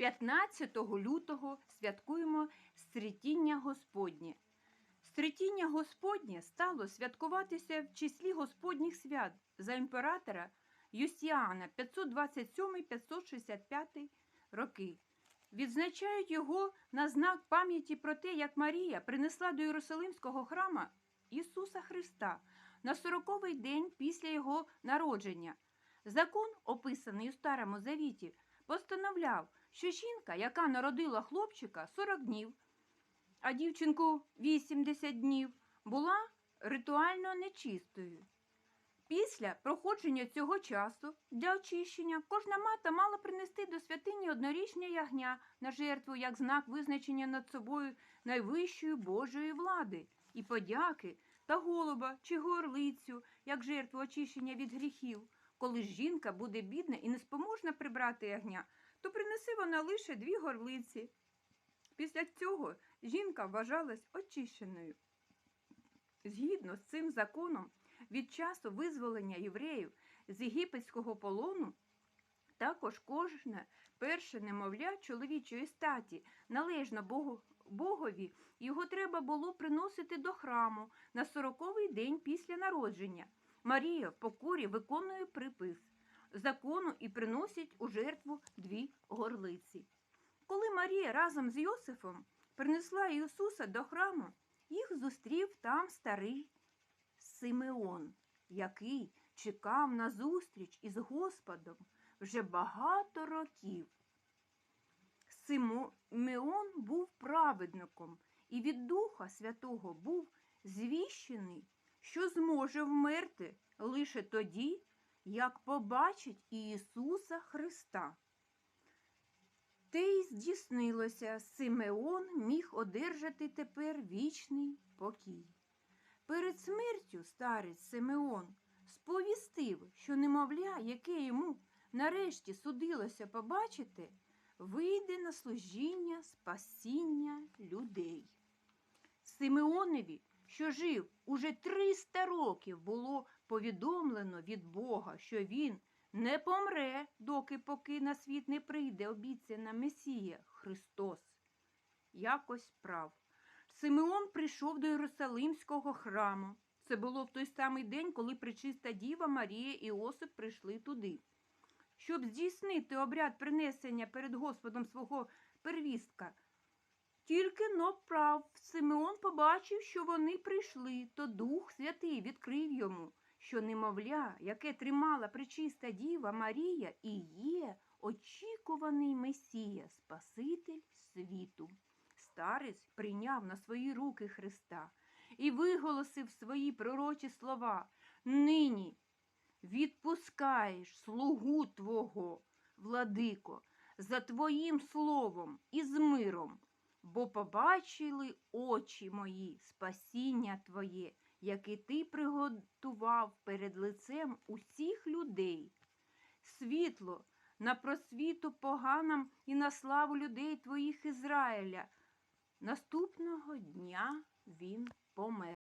15 лютого святкуємо Стрітіння Господнє. Стрітіння Господнє стало святкуватися в числі Господніх свят за імператора Юстіана 527-565 роки. Відзначають його на знак пам'яті про те, як Марія принесла до Єрусалимського храма Ісуса Христа на сороковий день після його народження. Закон, описаний у Старому Завіті, постановляв, що жінка, яка народила хлопчика 40 днів, а дівчинку 80 днів, була ритуально нечистою. Після проходження цього часу для очищення кожна мата мала принести до святині однорічне ягня на жертву як знак визначення над собою найвищої Божої влади і подяки та голуба чи горлицю як жертву очищення від гріхів. Коли жінка буде бідна і неспроможна прибрати ягня, то принесе вона лише дві горлиці. Після цього жінка вважалась очищеною. Згідно з цим законом, від часу визволення євреїв з єгипетського полону, також кожне перше немовля чоловічої статі належно Богу, Богові, його треба було приносити до храму на сороковий день після народження. Марія в покорі виконує припис закону і приносить у жертву дві горлиці. Коли Марія разом з Йосифом принесла Ісуса до храму, їх зустрів там старий Симеон, який чекав на зустріч із Господом вже багато років. Симеон був праведником і від Духа Святого був звіщений, що зможе вмерти лише тоді, як побачить Ісуса Христа. Те й здійснилося, Симеон міг одержати тепер вічний покій. Перед смертю старець Симеон сповістив, що немовля, яке йому нарешті судилося побачити, вийде на служіння спасіння людей. Симеонові, що жив уже 300 років, було повідомлено від Бога, що він не помре, доки поки на світ не прийде обіцяна Месія Христос. Якось прав. Симеон прийшов до Єрусалимського храму. Це було в той самий день, коли причиста Діва Марія і Осип прийшли туди. Щоб здійснити обряд принесення перед Господом свого первістка. Тільки но прав Симеон побачив, що вони прийшли, то Дух Святий відкрив йому, що немовля, яке тримала причиста Діва Марія, і є очікуваний Месія, Спаситель світу. Старець прийняв на свої руки Христа і виголосив свої пророчі слова. Нині відпускаєш слугу Твого, владико, за Твоїм словом бо побачили очі мої спасіння Твоє, яке Ти приготував перед лицем усіх людей. Світло на просвіту поганам і на славу людей Твоїх Ізраїля. Наступного дня він помер.